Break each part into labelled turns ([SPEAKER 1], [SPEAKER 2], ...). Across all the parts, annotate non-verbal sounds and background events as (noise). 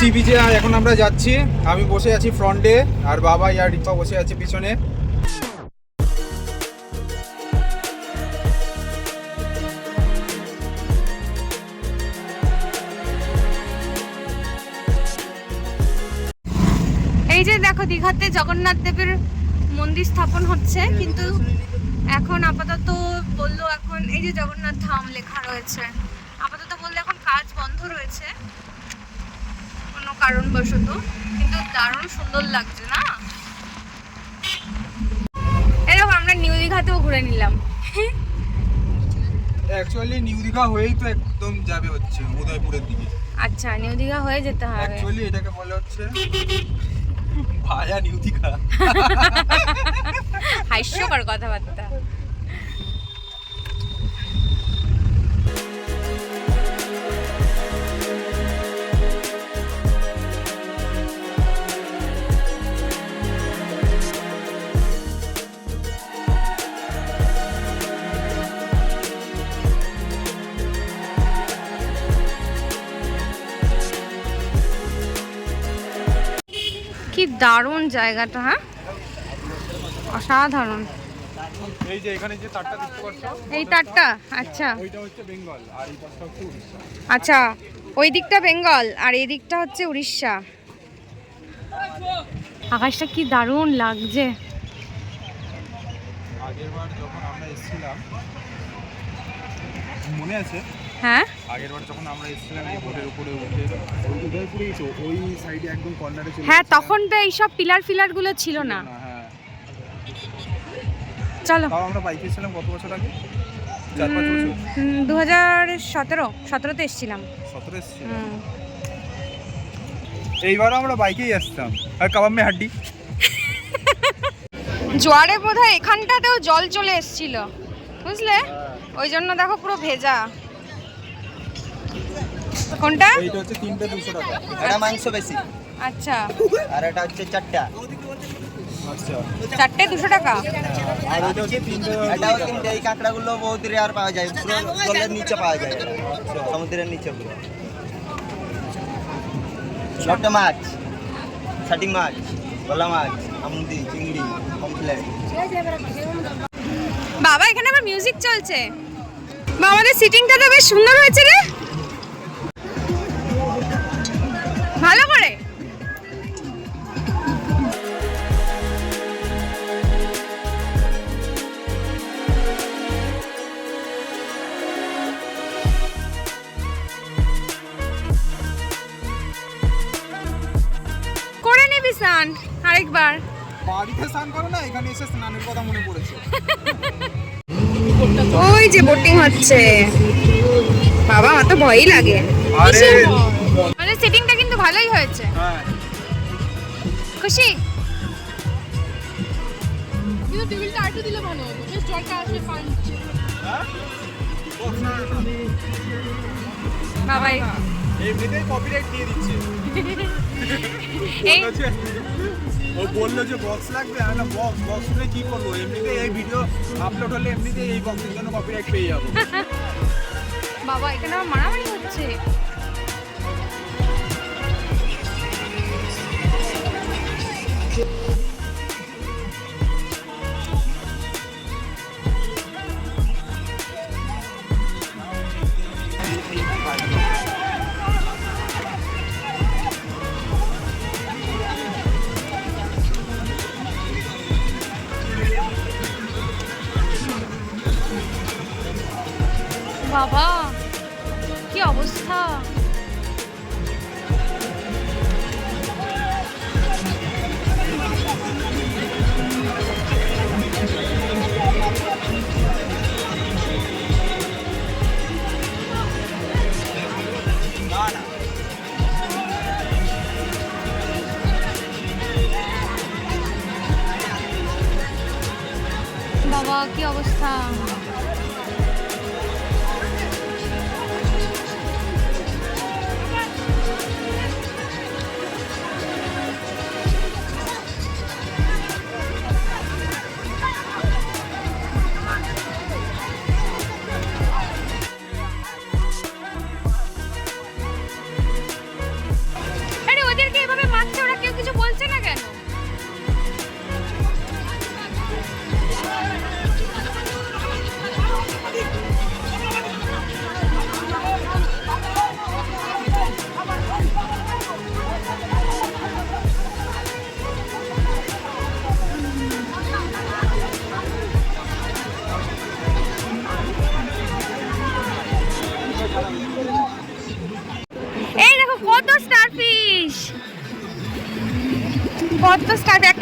[SPEAKER 1] C বিচে এখন আমরা যাচ্ছি। আমি বসে আছি ফ্রন্টে আর বাবা ইয়ার রিপা বসে আছে পিছনে।
[SPEAKER 2] এই যে দেখো, দীঘাতে জগন্নাথ দেবের মন্দির স্থাপন হচ্ছে, কিন্তু এখন আপাতত বলল এখন এই যে জগন্নাথ ধাম লেখা রয়েছে। আপাতত বলল এখন কাজ বন্ধ রয়েছে। কারণবশত কিন্তু দারুণ সুন্দর লাগছে না? এরকম আমরা নিউ দীঘাতেও ঘুরে নিলাম।
[SPEAKER 1] অ্যাকচুয়ালি নিউ দীঘা হয়েই তো একদম যাবে হচ্ছে উদয়পুরের দিকে।
[SPEAKER 2] আচ্ছা নিউ দীঘা হয়ে যেতে হবে।
[SPEAKER 1] অ্যাকচুয়ালি এটাকে বলে হচ্ছে ভায়া নিউ দীঘা। (laughs)
[SPEAKER 2] হাস্যকর কথাবার্তা। দারুণ জায়গাটা হ্যাঁ? অসাধারণ।
[SPEAKER 1] এই যে এখানে যে তারটা দেখতে পাচ্ছ?
[SPEAKER 2] এই তারটা? আচ্ছা।
[SPEAKER 1] ওইটা হচ্ছে বেঙ্গল আর এই পাশটা হচ্ছে উড়িষ্যা।
[SPEAKER 2] আচ্ছা ওই দিকটা বেঙ্গল আর এই দিকটা হচ্ছে উড়িষ্যা। আকাশটা কি দারুণ লাগছে।
[SPEAKER 1] আগের বার যখন আমরা এসেছিলাম মনে আছে?
[SPEAKER 2] হ্যাঁ?
[SPEAKER 1] আগের বার যখন আমরা এসেছিলাম এই বোটের উপরে উঠে ওই উদয়পুরেই তো ওই সাইডে একদম কর্নারে চলে
[SPEAKER 2] হ্যাঁ তখন তো এইসব পিলার ফিলারগুলো ছিল না।
[SPEAKER 1] হ্যাঁ।
[SPEAKER 2] চলো।
[SPEAKER 1] তাও আমরা বাইকে এসেছিলাম কত বছর আগে? চার পাঁচ বছর।
[SPEAKER 2] দু হাজার সতেরো সতেরোতে এসছিলাম।
[SPEAKER 1] সতেরো এইবারও আমরা বাইকেই আসতাম। আর হাড্ডি?
[SPEAKER 2] জোয়ারে বোধ হয় এখানটাতেও জল চলে এসছিল। বুঝলে? ওই জন্য দেখো পুরো ভেজা। কোনটা?
[SPEAKER 1] এইটা হচ্ছে তিনটে দুশো টাকা।
[SPEAKER 3] এটা মাংস বেশি।
[SPEAKER 2] আচ্ছা।
[SPEAKER 3] আর এটা হচ্ছে চারটা।
[SPEAKER 1] আচ্ছা
[SPEAKER 2] চারটে দুশো টাকা?
[SPEAKER 1] আর এটা হচ্ছে
[SPEAKER 3] এটাও এই কাঁকড়াগুলো বহুত রেয়ার পাওয়া যায়। পুরো জলের নিচে পাওয়া যায়। সমুদ্রের নিচে পুরো। ছোট মাছ। ছাটি মাছ। ভোলা মাছ। আমুদি চিংড়ি কমপ্লেট।
[SPEAKER 2] বাবা এখানে আবার মিউজিক চলছে। বা আমাদের সিটিংটা তো বেশ সুন্দর হয়েছে রে। ভালো করে। করে নিবি স্নান আরেকবার।
[SPEAKER 1] বাড়িতে স্নান করো না এখানে এসে স্নানের কথা মনে পড়েছে।
[SPEAKER 2] ওই যে বোটিং হচ্ছে। বাবা আমার তো ভয়ই লাগে।
[SPEAKER 1] আরে
[SPEAKER 2] সেটিংটা কিন্তু ভালোই হয়েছে।
[SPEAKER 1] হ্যাঁ।
[SPEAKER 2] খুশি?
[SPEAKER 4] কিন্তু টেবিলটা আরেকটু দিলে ভালো হতো। বেশ জলটা আসে পাঞ্চে
[SPEAKER 2] বাবাই।
[SPEAKER 1] এমনিতেই কপিরাইট দিয়ে দিচ্ছে।
[SPEAKER 2] এই
[SPEAKER 1] ও বলল যে বক্স লাগবে? আমি বক্স বক্স হলে কি করব? এমনিতে এই ভিডিও আপলোড হলে এমনিতে এই বক্সের জন্য কপিরাইট পেয়ে যাব।
[SPEAKER 2] বাবা এখানে আমার মারামারি হচ্ছে। বাবা কি অবস্থা বাবা কি অবস্থা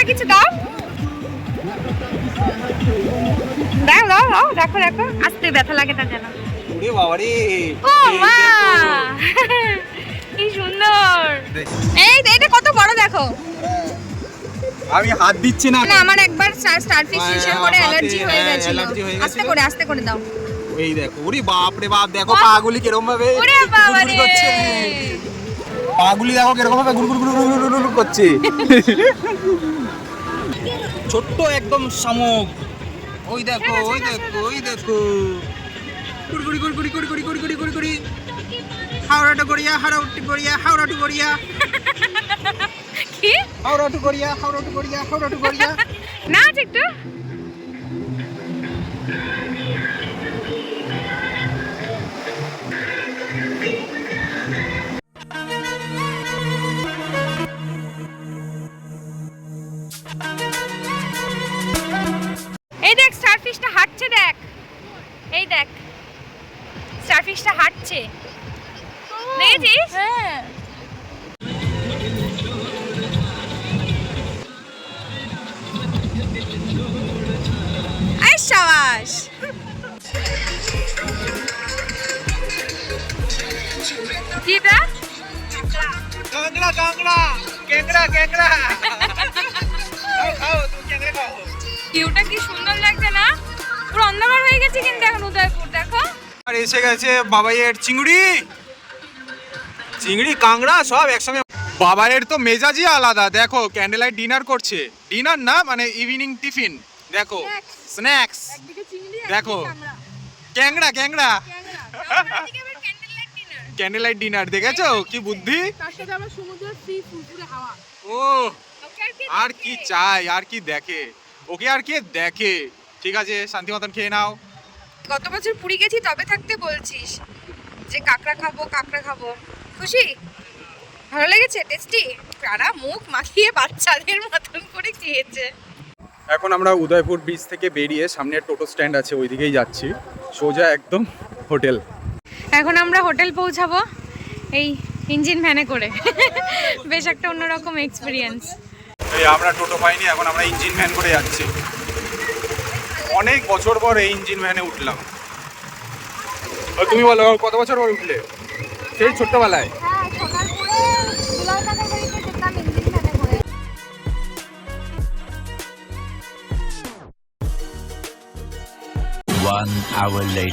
[SPEAKER 2] কিছু দাও। দাও দাও দাও দেখো দেখো আস্তে ব্যথা লাগে তা যেন।
[SPEAKER 5] ওরে বাবা রে
[SPEAKER 2] ও মা! কি সুন্দর। এই এটা কত বড় দেখো।
[SPEAKER 5] আমি হাত দিচ্ছি না।
[SPEAKER 2] না আমার একবার স্টারফিশ ফিশের
[SPEAKER 5] হাতে,
[SPEAKER 2] অ্যালার্জি হয়ে
[SPEAKER 5] হ্যাঁ,
[SPEAKER 2] গেছিল। আস্তে করে আস্তে করে দাও।
[SPEAKER 5] এই দেখো ওরে বাপ রে বাপ দেখো পাগুলি কীরকম ভাবে
[SPEAKER 2] ওরে বাবা
[SPEAKER 5] গুড়গুড়ি
[SPEAKER 2] রে
[SPEAKER 5] পাগুলি দেখো কীরকম ভাবে গুড় গুড় গুড় গুড় গুড় গুড় করছে। (laughs) ছোট্ট একদম শামুক। ওই দেখো ওই দেখো ওই দেখো। গুড়গুড়ি গুড়গুড়ি গুড়গুড়ি গুড়গুড়ি Gurguri Howrah to Garia Howrah to Garia Howrah to Garia
[SPEAKER 2] কি
[SPEAKER 5] Howrah to Garia Howrah to Garia Howrah to Garia
[SPEAKER 2] না এই গেছে
[SPEAKER 5] বাবাইয়ের চিংড়ি। চিংড়ি কাংড়া সব একসঙ্গে। বাবাইয়ের তো মেজাজই আলাদা। দেখো ক্যান্ডেল লাইট ডিনার করছে। ডিনার না মানে ইভিনিং টিফিন দেখো স্ন্যাক্স দেখো ক্যাংড়া ক্যাংড়া। ক্যান্ডেল লাইট ডিনার দেখেছ? কি বুদ্ধি? ও আর কি চাই আর কি দেখে? ওকে আর কে দেখে? ঠিক আছে শান্তি মতন খেয়ে নাও।
[SPEAKER 2] গত বছর পুরী গেছি তবে থাকতে বলছিস। যে কাঁকড়া খাব কাঁকড়া খাব। খুশি? ভালো লেগেছে? টেস্টি? কারা মুখ মাখিয়ে বাচ্চাদের মতন করে খেয়েছে।
[SPEAKER 5] এখন আমরা উদয়পুর বিচ থেকে বেরিয়ে সামনে টোটো স্ট্যান্ড আছে ওইদিকেই যাচ্ছি। সোজা একদম হোটেল।
[SPEAKER 2] এখন আমরা হোটেল পৌঁছাবো এই ইঞ্জিন ভ্যানে করে। বেশ একটা অন্যরকম এক্সপিরিয়েন্স
[SPEAKER 5] এই আমরা টোটো পাইনি এখন আমরা ইঞ্জিন ভ্যান করে যাচ্ছি। অনেক বছর পর এই ইঞ্জিন ভ্যানে উঠলাম। তুমি বলো কত বছর পর উঠলে? সেই ছোট্টবেলায়।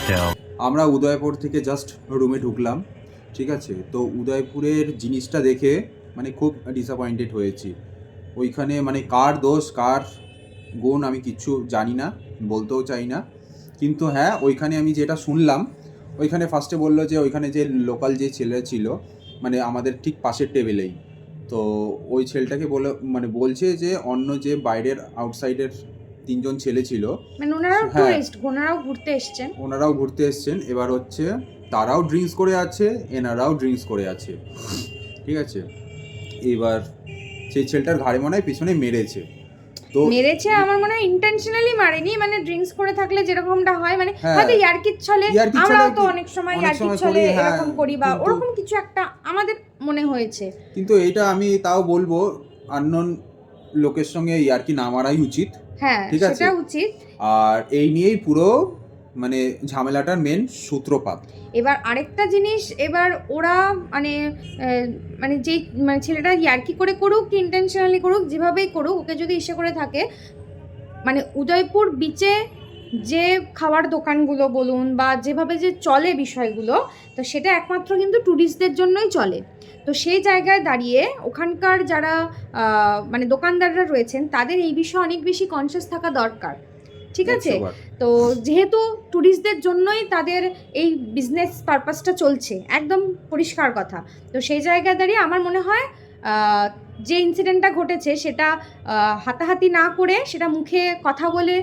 [SPEAKER 2] হ্যাঁ.
[SPEAKER 1] আমরা উদয়পুর থেকে জাস্ট রুমে ঢুকলাম ঠিক আছে? তো উদয়পুরের জিনিসটা দেখে মানে খুব ডিসঅ্যাপয়েন্টেড হয়েছি। ওইখানে মানে কার দোষ কার গুণ আমি কিচ্ছু জানি না। বলতেও চাই না। কিন্তু হ্যাঁ ওইখানে আমি যেটা শুনলাম ওইখানে ফার্স্টে বলল যে ওইখানে যে লোকাল যে ছেলে ছিল মানে আমাদের ঠিক পাশের টেবিলেই তো ওই ছেলেটাকে বলে মানে বলছে যে অন্য যে বাইরের আউটসাইডের তিনজন ছেলে ছিল
[SPEAKER 2] মানে ওনারাও
[SPEAKER 1] হ্যাঁ।
[SPEAKER 2] টুরিস্ট ওনারাও ঘুরতে এসছেন।
[SPEAKER 1] ওনারাও ঘুরতে এসছেন। এবার হচ্ছে তারাও ড্রিঙ্কস করে আছে এনারাও ড্রিঙ্কস করে আছে। ঠিক আছে? এবার সেই ছেলেটার ঘাড়ে মনে হয় পিছনে মেরেছে। তো
[SPEAKER 2] মেরেছে আমার মনে হয় ইন্টেনশনালি মারেনি মানে ড্রিঙ্কস করে থাকলে যেরকমটা হয় মানে
[SPEAKER 1] হ্যাঁ।
[SPEAKER 2] হয়তো ইয়ার্কির ছলে আমরাও তো অনেক সময় ইয়ার্কির ছলে
[SPEAKER 1] হ্যাঁ,
[SPEAKER 2] এরকম করি বা ওরকম কিছু একটা আমাদের মনে হয়েছে
[SPEAKER 1] কিন্তু এটা আমি তাও বলব আননোন লোকের সঙ্গে ইয়ার্কি না মারাই উচিত
[SPEAKER 2] হ্যাঁ
[SPEAKER 1] ঠিক আছে।
[SPEAKER 2] উচিত
[SPEAKER 1] আর এই নিয়েই পুরো মানে ঝামেলাটার মেন সূত্রপাত।
[SPEAKER 2] এবার আরেকটা জিনিস, এবার ওরা মানে মানে যেই মানে ছেলেটা ইয়ার্কি করে করুক ইন্টেনশনালি করুক, যেভাবেই করুক, ওকে যদি ইসে করে থাকে মানে উদয়পুর বিচে যে খাওয়ার দোকানগুলো বলুন বা যেভাবে যে চলে বিষয়গুলো, তো সেটা একমাত্র কিন্তু ট্যুরিস্টদের জন্যই চলে। তো সেই জায়গায় দাঁড়িয়ে ওখানকার যারা মানে দোকানদাররা রয়েছেন, তাদের এই বিষয়ে অনেক বেশি কনসিয়াস থাকা দরকার। ঠিক আছে? তো যেহেতু ট্যুরিস্টদের জন্যই তাদের এই বিজনেস পারপাসটা চলছে একদম পরিষ্কার কথা। তো সেই জায়গায় দাঁড়িয়ে আমার মনে হয় যে ইনসিডেন্টটা ঘটেছে সেটা হাতাহাতি না করে সেটা মুখে কথা বলে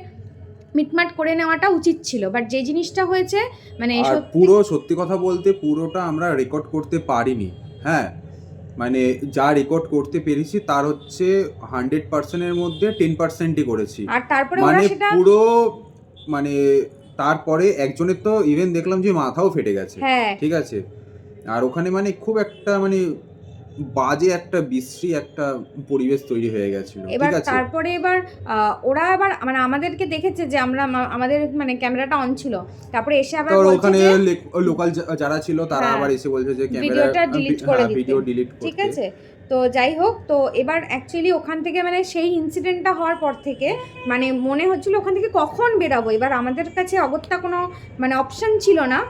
[SPEAKER 2] মিটমাট করে নেওয়াটা উচিত ছিল। বাট যে জিনিসটা হয়েছে মানে
[SPEAKER 1] পুরো সত্যি কথা বলতে পুরোটা আমরা রেকর্ড করতে পারিনি। হ্যাঁ মানে যা রেকর্ড করতে পেরেছি তার হচ্ছে হান্ড্রেড পার্সেন্টের মধ্যে টেন পার্সেন্টই করেছি।
[SPEAKER 2] আর তারপরে
[SPEAKER 1] মানে পুরো মানে তারপরে একজনের তো ইভেন দেখলাম যে মাথাও ফেটে গেছে।
[SPEAKER 2] হ্যাঁ।
[SPEAKER 1] ঠিক আছে? আর ওখানে মানে খুব একটা মানে বাজে একটা বিশ্রী একটা পরিবেশ তৈরি হয়ে গেছিল
[SPEAKER 2] এবার তারপরে এবার ওরা আবার মানে আমাদেরকে দেখেছে যে আমরা আমাদের মানে ক্যামেরাটা অন ছিল। তারপরে এসে আবার
[SPEAKER 1] ওখানে লোকাল যারা ছিল তারা
[SPEAKER 2] হ্যাঁ।
[SPEAKER 1] আবার এসে বলছে যে ক্যামেরা
[SPEAKER 2] ভিডিওটা delete করে দিতে।
[SPEAKER 1] ভিডিও ডিলিট
[SPEAKER 2] ঠিক আছে? তো যাই হোক তো এবার অ্যাকচুয়ালি ওখান থেকে মানে সেই ইনসিডেন্টটা হওয়ার পর থেকে মানে মনে হচ্ছিল ওখান থেকে কখন বেরাবো? এবার আমাদের কাছে অগত্যা কোনো মানে অপশন ছিল না।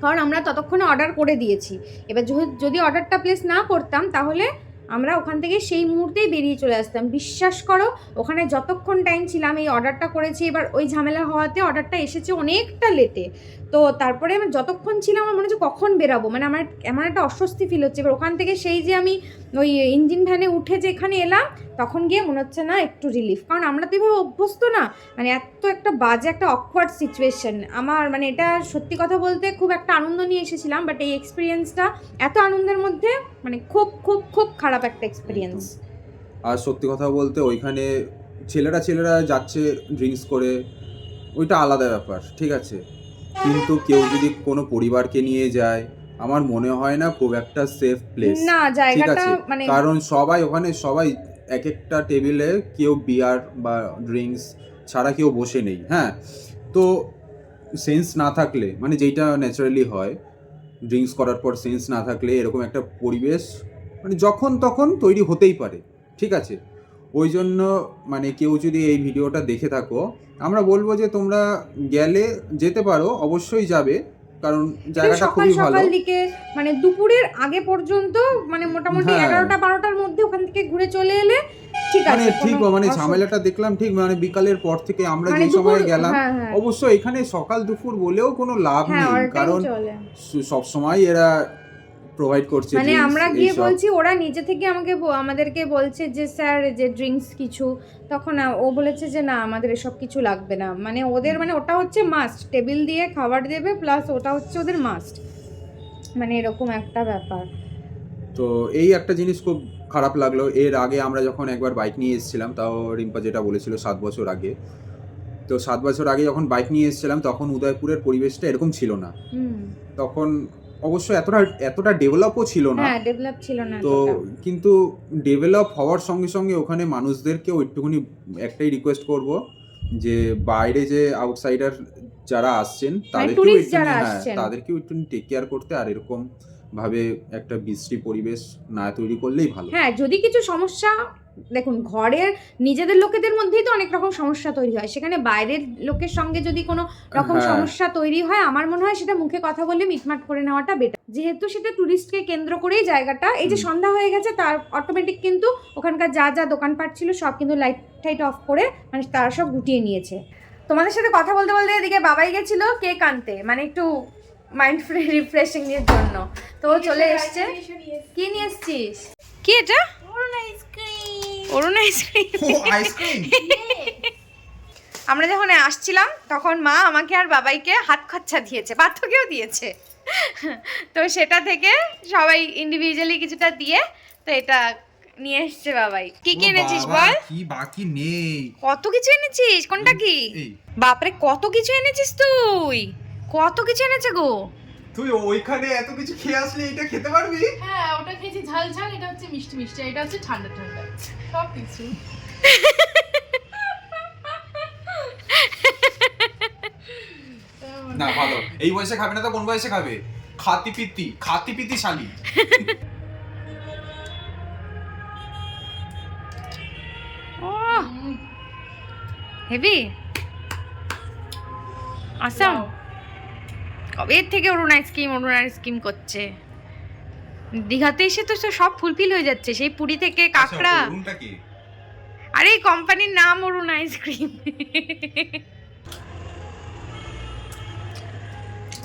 [SPEAKER 2] কারণ আমরা ততক্ষণে অর্ডার করে দিয়েছি। এবার যদি- অর্ডারটা প্লেস না করতাম, তাহলে আমরা ওখান থেকে সেই মুহূর্তেই বেরিয়ে চলে আসতাম। বিশ্বাস করো, ওখানে যতক্ষণ টাইম ছিলাম, এই অর্ডারটা করেছি, এবার ওই ঝামেলা হওয়াতে অর্ডারটা এসেছে অনেকটা লেটে তো তারপরে আমি যতক্ষণ ছিলাম আমার মনে হচ্ছে কখন বেরাবো? মানে আমার এমন একটা অস্বস্তি ফিল হচ্ছে। এবার ওখান থেকে সেই যে আমি ওই ইঞ্জিন ভ্যানে উঠে যে এখানে এলাম, তখন গিয়ে মনে হচ্ছে না একটু রিলিফ কারণ আমরা তো এভাবে অভ্যস্ত না। মানে এত একটা বাজে একটা অকওয়ার্ড সিচুয়েশন আমার মানে এটা সত্যি কথা বলতে খুব একটা আনন্দ নিয়ে এসেছিলাম বাট এই এক্সপিরিয়েন্সটা এত আনন্দের মধ্যে মানে খুব খুব খুব খারাপ একটা এক্সপিরিয়েন্স
[SPEAKER 1] আর সত্যি কথা বলতে ওইখানে ছেলেরা ছেলেরা যাচ্ছে ড্রিঙ্কস করে। ওইটা আলাদা ব্যাপার, ঠিক আছে? কিন্তু কেউ যদি কোনো পরিবারকে নিয়ে যায় আমার মনে হয় না খুব একটা সেফ প্লেস
[SPEAKER 2] না
[SPEAKER 1] ঠিক
[SPEAKER 2] জায়গাটা
[SPEAKER 1] আছে?
[SPEAKER 2] মানে
[SPEAKER 1] কারণ সবাই ওখানে সবাই এক একটা টেবিলে কেউ বিয়ার বা ড্রিঙ্কস ছাড়া কেউ বসে নেই হ্যাঁ? তো সেন্স না থাকলে মানে যেইটা ন্যাচারালি হয় ড্রিঙ্কস করার পর সেন্স না থাকলে এরকম একটা পরিবেশ মানে যখন তখন তৈরি হতেই পারে ঠিক আছে? ওই জন্য মানে কেউ যদি এই ভিডিওটা দেখে থাকো আমরা বলব যে তোমরা গেলে যেতে পারো অবশ্যই যাবে কারণ জায়গাটা খুবই ভালো
[SPEAKER 2] সকাল দিকে মানে দুপুরের আগে পর্যন্ত মানে মোটামুটি
[SPEAKER 1] হ্যাঁ।
[SPEAKER 2] এগারোটা বারোটার মধ্যে ওখান থেকে ঘুরে চলে এলে ঠিক
[SPEAKER 1] মানে
[SPEAKER 2] আছে
[SPEAKER 1] ঠিক মানে ঝামেলাটা দেখলাম ঠিক মানে বিকালের পর থেকে আমরা
[SPEAKER 2] মানে
[SPEAKER 1] যে সময় গেলাম
[SPEAKER 2] হ্যাঁ, হ্যাঁ।
[SPEAKER 1] অবশ্য এখানে সকাল দুপুর বলেও কোনো লাভ নেই কারণ। সব সময় এরা প্রোভাইড করছে
[SPEAKER 2] মানে আমরা গিয়ে বলছি ওরা নিজে থেকে আমাকে আমাদেরকে বলছে যে স্যার যে ড্রিঙ্কস কিছু। তখন ও বলেছে যে না আমাদের এসব কিছু লাগবে না। মানে ওদের মানে ওটা হচ্ছে মাস্ট টেবিল দিয়ে খাবার দেবে প্লাস ওটা হচ্ছে ওদের মাস্ট মানে এরকম একটা ব্যাপার।
[SPEAKER 1] তো এই একটা জিনিস খুব খারাপ লাগল। এর আগে আমরা যখন একবার বাইক নিয়ে এসেছিলাম তাও রিম্পা যেটা বলেছিল সাত বছর আগে। তো সাত বছর আগে যখন বাইক নিয়ে এসেছিলাম তখন উদয়পুরের পরিবেশটা এরকম ছিল না। তখন অবশ্য এতটা এতটা ডেভেলপও ছিল না।
[SPEAKER 2] হ্যাঁ ডেভেলপ ছিল না
[SPEAKER 1] তো কিন্তু ডেভেলপ হওয়ার সঙ্গে সঙ্গে ওখানে মানুষদেরকেও একটুখানি একটাই রিকোয়েস্ট করব যে বাইরে যে আউটসাইডার যারা আসছেন তাদেরকেও
[SPEAKER 2] tourist
[SPEAKER 1] একটু হ্যাঁ। তাদেরকেও একটু টেক কেয়ার করতে আর এরকম ভাবে একটা বিশ্রী পরিবেশ না তৈরি করলেই ভালো।
[SPEAKER 2] হ্যাঁ যদি কিছু সমস্যা দেখুন ঘরের নিজেদের লোকেদের মধ্যেই তো অনেক রকম সমস্যা তৈরি হয়। সেখানে বাইরের লোকের সঙ্গে যদি কোনো রকম
[SPEAKER 1] হ্যাঁ।
[SPEAKER 2] সমস্যা তৈরি হয় আমার মনে হয় সেটা মুখে কথা বলে মিটমাট করে নেওয়াটা বেটার যেহেতু সেটা টুরিস্টকে কেন্দ্র করেই জায়গাটা এই যে সন্ধ্যা হয়ে গেছে তার অটোমেটিক কিন্তু ওখানকার যা যা দোকানপাট ছিল সব কিন্তু লাইট টাইট অফ করে মানে তারা সব গুটিয়ে নিয়েছে। তোমাদের সাথে কথা বলতে বলতে এদিকে বাবাই গেছিল কেক আনতে মানে একটু মাইন্ড ফ্রি রিফ্রেশিং এর জন্য। তো চলে এসছে। কি নিয়ে এসছিস? কি এটা? অরুণ আইসক্রিম
[SPEAKER 1] আইসক্রিম (laughs)
[SPEAKER 2] আমরা যখন আসছিলাম তখন মা আমাকে আর বাবাইকে হাত খরচা দিয়েছে পার্থকেও দিয়েছে। (laughs) তো সেটা থেকে সবাই ইন্ডিভিজুয়ালি কিছুটা দিয়ে তো এটা নিয়ে এসছে বাবাই। কি কি এনেছিস বল?
[SPEAKER 1] কি বাকি নেই।
[SPEAKER 2] কত কিছু এনেছিস? কোনটা কি? বাপরে কত কিছু এনেছিস তুই? কত কিছু এনেছে গো?
[SPEAKER 1] তুই ওইখানে এত কিছু খেয়ে আসলে এটা খেতে পারবি?
[SPEAKER 4] হ্যাঁ ওটা খেয়েছি ঝাল ঝাল এটা হচ্ছে মিষ্টি মিষ্টি এটা হচ্ছে ঠান্ডা ঠান্ডা। সব কিছু।
[SPEAKER 1] না ভালো। এই বয়সে খাবে না তো? কোন বয়সে খাবে? খাতি পিতি খাতি পিতি শালি।
[SPEAKER 2] ও হেভি। আসাম। কবে থেকে অরুণ আইসক্রিম অরুণ আইসক্রিম করছে। দীঘাতে এসে তো সব ফুলফিল হয়ে যাচ্ছে। সেই পুরী থেকে কাঁকড়া। আরে এই কোম্পানির নাম অরুণ আইসক্রিম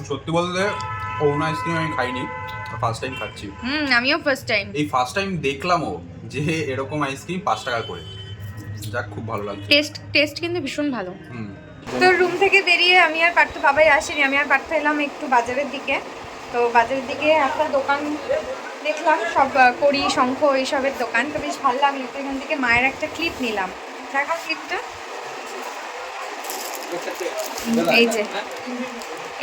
[SPEAKER 1] সত্যি বলতে অরুণ আইসক্রিম আমি খাইনি। ফার্স্ট টাইম খাচ্ছি।
[SPEAKER 2] হুম আমিও ফার্স্ট টাইম
[SPEAKER 1] এই ফার্স্ট টাইম দেখলামও যে এরকম আইসক্রিম পাঁচ টাকা করে। যাক খুব ভালো লাগছে।
[SPEAKER 2] টেস্ট টেস্ট কিন্তু ভীষণ ভালো।
[SPEAKER 1] হুম।
[SPEAKER 2] তো রুম থেকে বেরিয়ে আমি আর পার্থ বাবাই আসিনি, আমি আর পার্থ এলাম একটু বাজারের দিকে। তো বাজারের দিকে একটা দোকান দেখলাম, সব কড়ি, শঙ্খ এইসবের দোকান। তো বেশ ভালো লাগল, তো এখান থেকে মায়ের একটা ক্লিপ নিলাম। দেখা ক্লিপটা এই যে,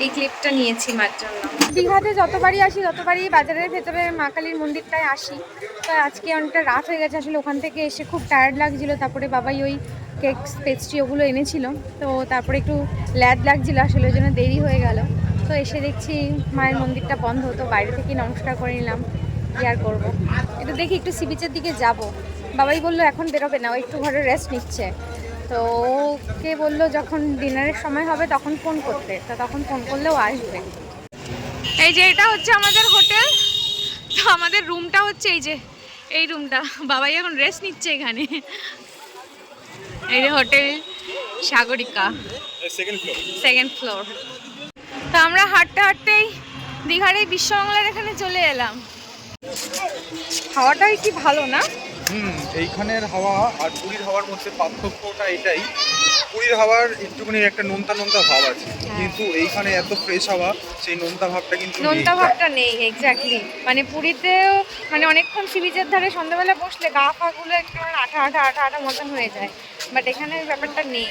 [SPEAKER 2] এই ক্লিপটা নিয়েছি মার জন্য। দীঘাতে যতবারই আসি ততবারই বাজারের ভেতরে মা কালীর মন্দিরটায় আসি, তো আজকে অনেকটা রাত হয়ে গেছে, আসলে ওখান থেকে এসে খুব টায়ার্ড লাগছিল, তারপরে বাবাই ওই কেক পেস্ট্রি ওগুলো এনেছিল। তো তারপরে একটু ল্যাদ লাগছিল, আসলে ওই জন্য দেরি হয়ে গেল। তো এসে দেখছি মায়ের মন্দিরটা বন্ধ, তো বাইরে থেকে নমস্কার করে নিলাম, কি আর করব? একটু দেখি একটু সি বিচের দিকে যাব। বাবাই বলল, এখন বেরোবে না, ও একটু ঘরে রেস্ট নিচ্ছে। তো ওকে বলল, যখন ডিনারের সময় হবে, তখন ফোন করতে। তো তখন ফোন করলেও আসবে। এই যে, এটা হচ্ছে আমাদের হোটেল। তো আমাদের রুমটা হচ্ছে এই যে, এই রুমটা বাবাই এখন রেস্ট নিচ্ছে এখানে। এই যে হোটেল সাগরিকা।
[SPEAKER 5] সেকেন্ড ফ্লোর
[SPEAKER 2] তো আমরা হাঁটতে হাঁটতেই দীঘার এই বিশ্ববাংলার এখানে চলে এলাম। হাওয়াটাই কি ভালো না?
[SPEAKER 5] হুম। এইখানের হাওয়া আর পুরীর হাওয়ার মধ্যে পার্থক্যটা এটাই। পুরীর হাওয়ার একটুখানি একটা নোনতা নোনতা ভাব আছে। কিন্তু এইখানে এত ফ্রেশ হাওয়া সেই নোনতা ভাবটা কিন্তু
[SPEAKER 2] নোনতা ভাবটা নেই এক্স্যাক্টলি মানে পুরীতেও মানে অনেকক্ষণ সি বিচের ধারে সন্ধ্যাবেলা বসলে গা ফাগুলো একটু মানে আঠা আঠা আঠা আঠা মতন হয়ে যায়। বাট এখানে ব্যাপারটা নেই।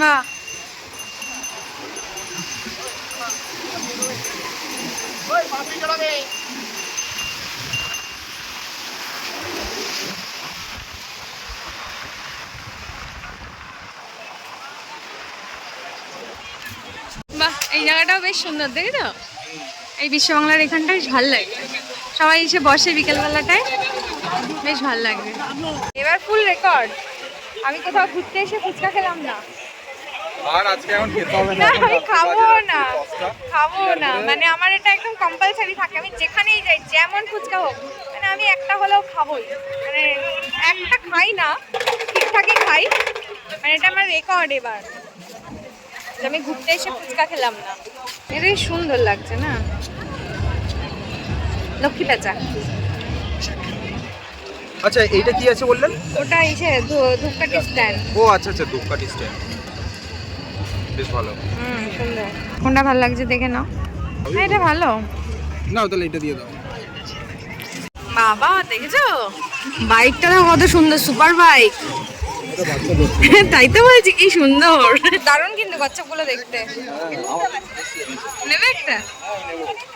[SPEAKER 2] মা বাহ, এই জায়গাটাও বেশ সুন্দর দেখি তো? এই বিশ্ববাংলার এখানটা বেশ ভালো লাগে সবাই এসে বসে বিকেলবেলাটায়, বেশ ভালো লাগবে। এবার ফুল রেকর্ড আমি কোথাও ঘুরতে এসে ফুচকা খেলাম না।
[SPEAKER 5] আর আজকে এখন খেতে হবে
[SPEAKER 2] না। আমি খাব না। খাব না। মানে আমার এটা একদম কম্পালসারি থাকে। আমি যেখানেই যাই যেমন ফুচকা হোক মানে আমি একটা হলেও খাবোই। মানে একটা খাই না ঠিকঠাকই খাই। মানে এটা আমার রেকর্ড এবার। আমি ঘুরতে এসে ফুচকা খেলাম না। এটাই সুন্দর লাগছে না? লক্ষ্মী পেঁচা
[SPEAKER 1] আচ্ছা এইটা কি আছে বললেন?
[SPEAKER 2] ওটা এসে ধূপকাঠি স্ট্যান্ড
[SPEAKER 1] ও আচ্ছা আচ্ছা ধূপকাঠি স্ট্যান্ড বেশ ভালো।
[SPEAKER 2] হুম সুন্দর। কোনটা ভালো লাগছে দেখে নাও। হ্যাঁ এটা ভালো।
[SPEAKER 1] না তাহলে এটা দিয়ে দাও।
[SPEAKER 2] বাবা দেখেছ? বাইকটা কত সুন্দর সুপার বাইক। (laughs) তাই তো বলছি কি সুন্দর। দারুণ কিন্তু কচ্ছপগুলো দেখতে। নেবে একটা?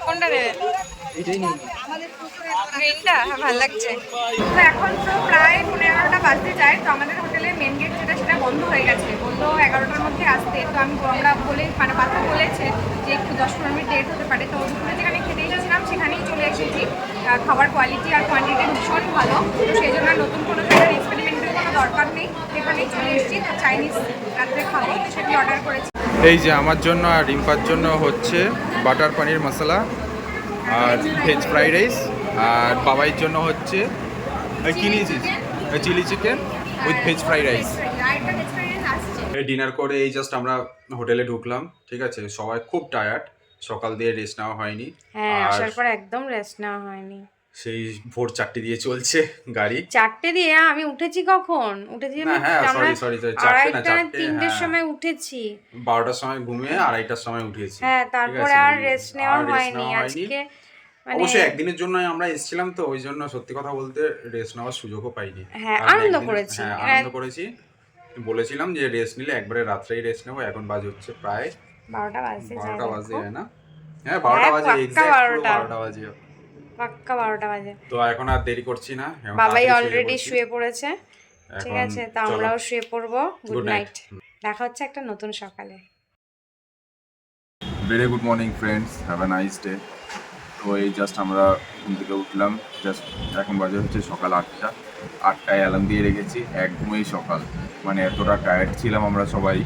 [SPEAKER 2] কোনটা নেবে? গ্রিনটা হ্যাঁ ভালো লাগছে। তো এখন তো প্রায় পনেরো এগারোটা বাজতে যায় তো আমাদের হোটেলের মেন গেট যেটা বন্ধ হয়ে গেছে। বলল এগারোটার মধ্যে আসতে। তো আমি আমরা বলে মানে পাথর বলেছে যে একটু দশ পনেরো মিনিট লেট হতে পারে। তো দুপুরে যেখানে খেতে এসেছিলাম সেখানেই চলে এসেছি। খাবার কোয়ালিটি আর কোয়ান্টিটি ভীষণ ভালো। তো সেই জন্য নতুন কোনো জায়গার এক্সপেরিমেন্টের কোনো দরকার নেই। সেখানেই চলে এসেছি। তো চাইনিজ রাত্রে খাব সেটি অর্ডার করেছি।
[SPEAKER 5] এই যে আমার জন্য আর রিম্পার জন্য হচ্ছে বাটার পনির মশলা আর ভেজ ফ্রাইড রাইস আর বাবাইয়ের জন্য হচ্ছে এই কি নিয়েছিস chilli chicken with veg fried rice
[SPEAKER 2] আরেকটা এক্সপিরিয়েন্স আসছে।
[SPEAKER 1] ডিনার করে এই জাস্ট আমরা হোটেলে ঢুকলাম ঠিক আছে? সবাই খুব টায়ার্ড সকাল দিয়ে রেস্ট নেওয়া হয়নি।
[SPEAKER 2] হ্যাঁ আসার পর একদম রেস্ট নেওয়া হয়নি।
[SPEAKER 1] সেই ভোর চারটে দিয়ে চলছে গাড়ি।
[SPEAKER 2] চারটে দিয়ে? আমি উঠেছি কখন? উঠেছি আমি
[SPEAKER 1] হ্যাঁ সরি সরি
[SPEAKER 2] আড়াইটা তিনটের
[SPEAKER 1] হ্যাঁ।
[SPEAKER 2] সময় উঠেছি।
[SPEAKER 1] বারোটার সময় ঘুমিয়ে আড়াইটার সময় উঠেছি
[SPEAKER 2] হ্যাঁ তারপরে আর রেস্ট নেওয়া হয়নি আজকে মানে
[SPEAKER 1] অবশ্যই একদিনের জন্য আমরা এসেছিলাম তো ওই জন্য সত্যি কথা বলতে রেস্ট নেওয়ার সুযোগও পাইনি।
[SPEAKER 2] হ্যাঁ, আনন্দ করেছি।
[SPEAKER 1] হ্যাঁ
[SPEAKER 2] হ্যাঁ।
[SPEAKER 1] আনন্দ করেছি। বলেছিলাম যে রেস্ট নিলে একবারে রাত্রেই রেস্ট নেব এখন বাজে হচ্ছে প্রায়
[SPEAKER 2] বারোটা যায়
[SPEAKER 1] বারোটা বাজে না? হ্যাঁ বারোটা
[SPEAKER 2] হ্যাঁ,
[SPEAKER 1] বাজে এক্সাক্ট।
[SPEAKER 2] বারোটা।
[SPEAKER 1] বাজে।
[SPEAKER 2] পাক্কা বারোটা বাজে।
[SPEAKER 1] তো এখন আর দেরি করছি না
[SPEAKER 2] বাবাই অলরেডি শুয়ে পড়েছে। ঠিক আছে? তা আমরাও শুয়ে পড়ব। গুড নাইট দেখা হচ্ছে একটা নতুন সকালে।
[SPEAKER 6] Very good morning friends have a nice day তো এই জাস্ট আমরা ঘুম থেকে উঠলাম। জাস্ট এখন বাজে হচ্ছে সকাল আটটা। আটটায় অ্যালার্ম দিয়ে রেখেছি এক ঘুমেই সকাল। মানে এতটা টায়ার্ড ছিলাম আমরা সবাই।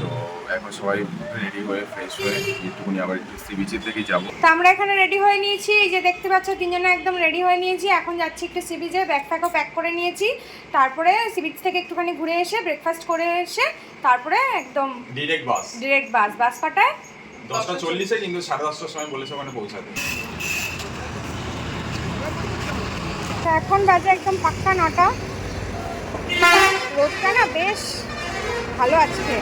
[SPEAKER 6] তো এখন সবাই রেডি হয়ে ফ্রেশ হয়ে একটুকুনি আবার একটু সি বিচের যাব।
[SPEAKER 2] তো আমরা এখানে রেডি হয়ে নিয়েছি এই যে দেখতে পাচ্ছ তিনজনে একদম রেডি হয়ে নিয়েছি। এখন যাচ্ছি একটু সি বিচে প্যাক করে নিয়েছি। তারপরে সি বিচ থেকে একটুখানি ঘুরে এসে ব্রেকফাস্ট করে এসে তারপরে একদম
[SPEAKER 5] ডিরেক্ট বাস
[SPEAKER 2] ডিরেক্ট বাস বাস কটায়
[SPEAKER 5] দশটা চল্লিশে কিন্তু সাড়ে দশটার সময় বলেছে ওখানে পৌঁছাতে।
[SPEAKER 2] তো এখন বাজে একদম পাক্কা নটা। রোদটা না বেশ ভালো আজকে।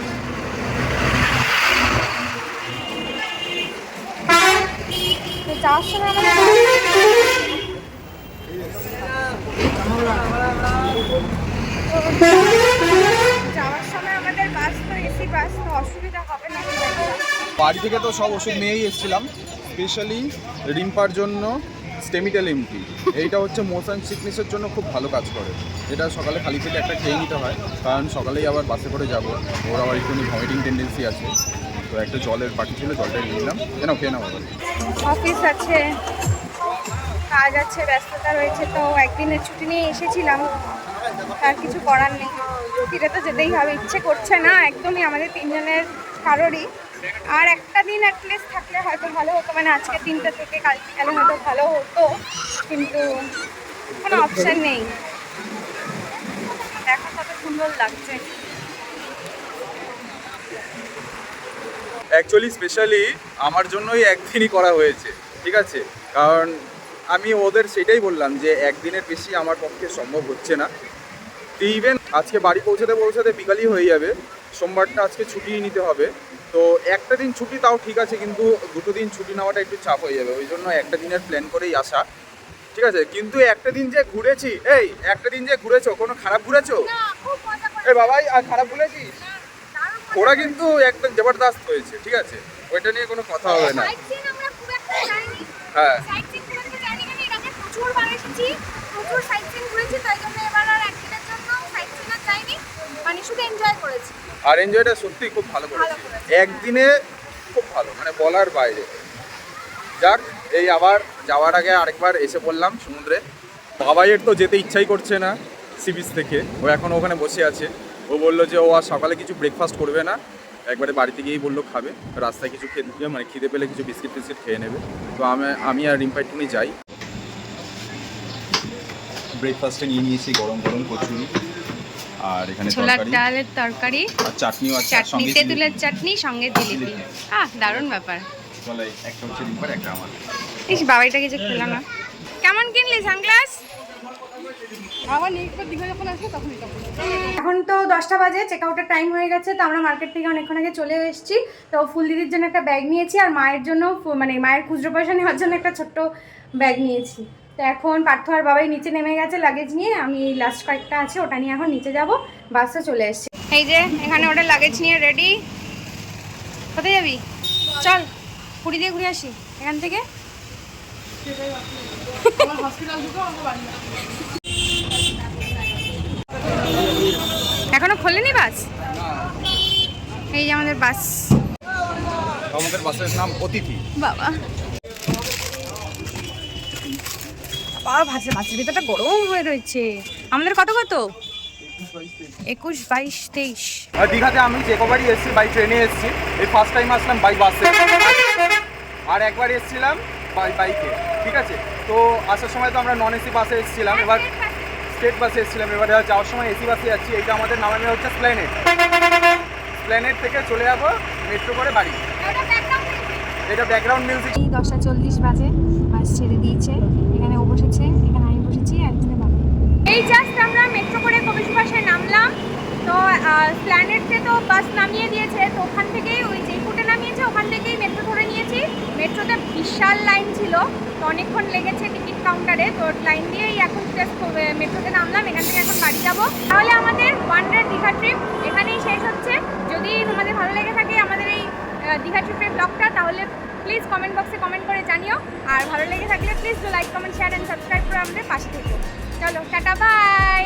[SPEAKER 2] অসুবিধা হবে না।
[SPEAKER 1] বাড়ি থেকে তো সব ওষুধ নিয়েই এসেছিলাম। স্পেশালি রিম্পার জন্য স্টেমিটাল এমটি। এইটা হচ্ছে মোশন সিকনেসের জন্য খুব ভালো কাজ করে। এটা সকালে খালি পেটে একটা খেয়ে নিতে হয়, কারণ সকালেই আবার বাসে করে যাব। ওর আবার একটুখানি ভমিটিং টেন্ডেন্সি আছে। তো একটা জলের পাটি ছিল, জলটা নিয়ে নিলাম। কেন খেয়ে নাও আবার।
[SPEAKER 2] অফিস আছে, কাজ আছে, ব্যস্ততা রয়েছে, তো একদিনের ছুটি নিয়ে এসেছিলাম। আর কিছু করার নেই। ফিরে তো যেতেই হবে, ইচ্ছে করছে না, একদমই আমাদের তিনজনের কারোরই। আর একটা দিন অ্যাটলিস্ট থাকলে হয়তো ভালো হতো। মানে আজকে দিনটা থেকে কাল বিকালে হয়তো ভালো হতো। কিন্তু কোনো অপশান নেই। দেখো কত সুন্দর লাগছে।
[SPEAKER 1] অ্যাকচুয়ালি স্পেশালি আমার জন্যই একদিনই করা হয়েছে, ঠিক আছে? কারণ আমি ওদের সেটাই বললাম যে একদিনের বেশি আমার পক্ষে সম্ভব হচ্ছে না। ইভেন আজকে বাড়ি পৌঁছাতে পৌঁছাতে বিকালই হয়ে যাবে। সোমবারটা আজকে ছুটি নিতে হবে। তো একটা দিন ছুটি তাও ঠিক আছে কিন্তু দুটো দিন ছুটি নেওয়াটা একটু চাপ হয়ে যাবে ওই জন্য একটা দিনের প্ল্যান করেই আসা। ঠিক আছে? কিন্তু একটা দিন যে ঘুরেছি এই একটা দিন যে ঘুরেছো কোনো খারাপ ঘুরেছো? এই বাবাই আর খারাপ ঘুরেছিস? ওরা কিন্তু একদম জবরদস্ত হয়েছে ঠিক আছে? ওইটা নিয়ে কোনো কথা হবে না। হ্যাঁ।
[SPEAKER 2] প্রচুর প্রচুর সাইটসিন ঘুরেছি তাই জন্য এবার আর একদিনের জন্য সাইটসিন আর যাইনি। মানে শুধু এনজয় করেছি।
[SPEAKER 1] আর এনজয়টা সত্যি খুব ভালো করেছে। একদিনে খুব ভালো মানে বলার বাইরে। যাক এই আবার যাওয়ার আগে আরেকবার এসে পড়লাম সমুদ্রে। বাবাইয়ের তো যেতে ইচ্ছাই করছে না সি বিচ থেকে। ও এখন ওখানে বসে আছে। ও বলল যে ও আর সকালে কিছু ব্রেকফাস্ট করবে না। একবারে বাড়িতে গিয়েই বলল খাবে। রাস্তায় কিছু খেতে মানে খিদে পেলে কিছু বিস্কিট টিস্কিট খেয়ে নেবে। তো আমি আমি আর রিম্পা একটুখানি যাই। ব্রেকফাস্টে নিয়ে নিয়েছি গরম গরম কচুরি। আর এখানে
[SPEAKER 2] ছোলার ডালের তরকারি
[SPEAKER 1] আর চাটনিও আছে আর
[SPEAKER 2] চাটনি
[SPEAKER 1] সঙ্গে
[SPEAKER 2] তেঁতুলের চাটনি সঙ্গে জিলিপি। আহ দারুণ ব্যাপার।
[SPEAKER 1] বলে একটা হচ্ছে রিম্পার একটা আমার।
[SPEAKER 2] ইস বাবাইটাকে যে খেলাম না। কেমন কিনলি সানগ্লাস? এখন তো দশটা বাজে চেক আউটের টাইম হয়ে গেছে তো আমরা মার্কেট থেকে অনেকক্ষণ আগে চলে এসেছি। তো ফুল দিদির জন্য একটা ব্যাগ নিয়েছি আর মায়ের জন্য মানে মায়ের খুচরো পয়সা নেওয়ার জন্য একটা ছোট্ট ব্যাগ নিয়েছি। এখন পার্থ আর বাবাই নিচে নেমে গেছে লাগেজ নিয়ে। আমি লাস্ট কয়েকটা আছে ওটা নিয়ে এখন নিচে যাব। বাসে চলে এসেছি। এই যে এখানে ওটা লাগেজ নিয়ে রেডি কোথায় যাবি? চল পুরী দিয়ে ঘুরে আসি এখান থেকে। এখনও খোলেনি বাস? এই যে আমাদের বাস।
[SPEAKER 1] আমাদের বাসের নাম অতিথি।
[SPEAKER 2] বাবা। বাবা ভাজা বাসের ভিতরটা গরম হয়ে রয়েছে। আমাদের কত কত? একুশ বাইশ তেইশ।
[SPEAKER 1] আর দীঘাতে আমি যে কবারই এসেছি বাই ট্রেনে এসেছি। এই ফার্স্ট টাইম আসলাম বাই বাসে আর একবার এসেছিলাম বাই বাইকে ঠিক আছে? তো আসার সময় তো আমরা নন এসি বাসে এসেছিলাম এবার স্টেট বাসে এসেছিলাম এবার যাওয়ার সময় এসি বাসে যাচ্ছি। এইটা আমাদের নামানো হচ্ছে প্ল্যানেট প্ল্যানেট থেকে চলে যাব মেট্রো করে বাড়ি। এটা ব্যাকগ্রাউন্ড মিউজিক
[SPEAKER 2] দশটা চল্লিশ বাজে বাস ছেড়ে দিয়েছে। এখানে ও বসেছে, এখানে আমি বসেছি, আর এখানে এই জাস্ট আমরা মেট্রো করে কবিশ বাসায় নামলাম। তো প্ল্যানেটে তো বাস নামিয়ে দিয়েছে, তো ওখান থেকেই ওই যেই ফুটে নামিয়েছে, ওখান থেকেই মেট্রো ধরে নিয়েছি। মেট্রোতে বিশাল লাইন ছিল, তো অনেকক্ষণ লেগেছে টিকিট কাউন্টারে তো লাইন দিয়েই এখন জাস্ট মেট্রোতে নামলাম, এখান থেকে এখন বাড়ি যাব। তাহলে আমাদের ওয়ান ডে দীঘা ট্রিপ এখানেই শেষ হচ্ছে। যদি তোমাদের ভালো লেগে থাকে আমাদের এই দীঘা ট্রিপের ব্লগটা তাহলে প্লিজ কমেন্ট বক্সে কমেন্ট করে জানিও। আর ভালো লেগে থাকলে please like comment share and subscribe করে আমাদের পাশে থেকো। চলো, টাটা বাই